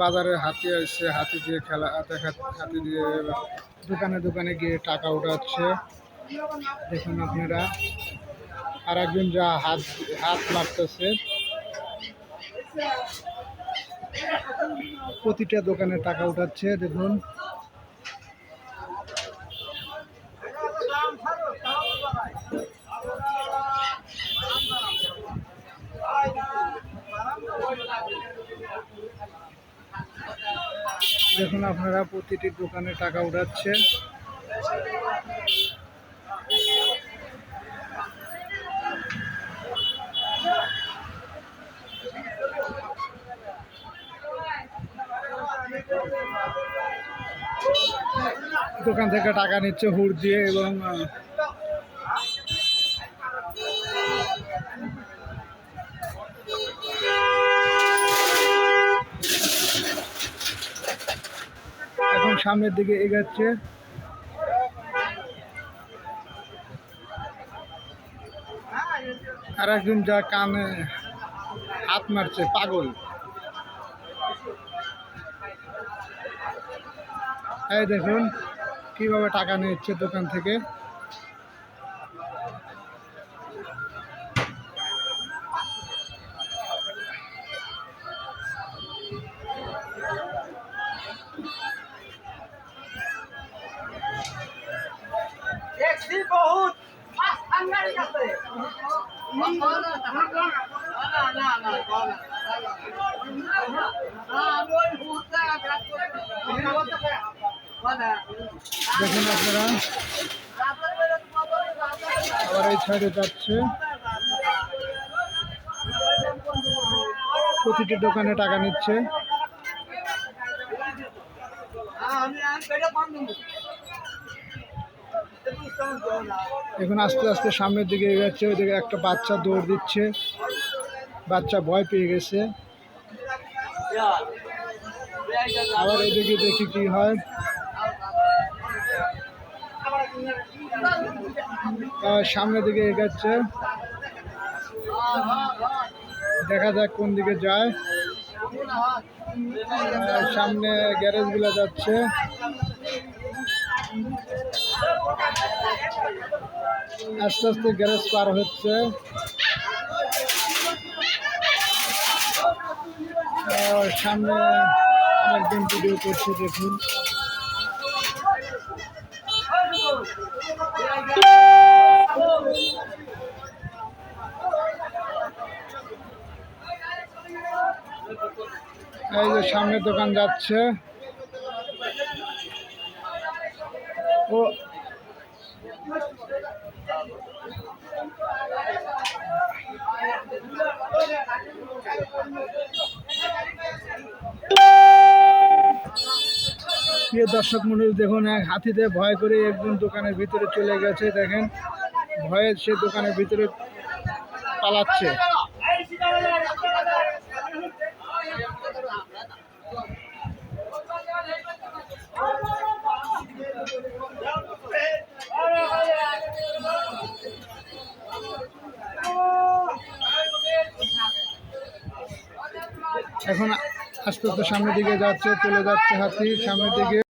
বাজারে হাতি আসছে, হাতি দিয়ে খেলা দেখা হাতি দিয়ে দোকানে দোকানে গিয়ে টাকা উঠাচ্ছে। দেখুন আপনারা আর একজন যা হাত হাত মারতেছে। প্রতিটা দোকানে টাকা উঠাচ্ছে, দেখুন। দেখুন আপনারা প্রতিটি দোকানে টাকা উঠাচ্ছে দোকান থেকে টাকা নিচ্ছে হুড় দিয়ে এবং সামনের দিকে এগাচ্ছে। আর একজন যা কানে হাত মারছে, পাগল। এই দেখুন, কীভাবে টাকা নিচ্ছে দোকান থেকে। দেখুন আপনারা। আবার এই সাইডে যাচ্ছে। প্রতিটি দোকানে টাকা নিচ্ছে। আমি এখন আস্তে আস্তে সামনের দিকে এগোচ্ছে, ওইদিকে একটা বাচ্চা দৌড় দিচ্ছে। বাচ্চা ভয় পেয়ে গেছে। আবার এদিকে দেখি কি হয়। সামনের দিকে এগোচ্ছে। দেখা যাক কোন দিকে যায়। সামনে গ্যারেজগুলো যাচ্ছে। আস্তে আস্তে গ্যারেজ পার হচ্ছে। সামনে একজন ভিডিও করছে দেখুন। এই যে সামনে দোকান যাচ্ছে। ও প্রিয় দর্শক মন্ডলী, দেখুন, এক হাতিতে ভয় করে একজন দোকানের ভিতরে চলে গেছে, দেখেন, ভয়ে সে দোকানের ভিতরে পালাচ্ছে। এখন আস্তে আস্তে সামনের দিকে যাচ্ছে চলে যাচ্ছে হাতি সামনের দিকে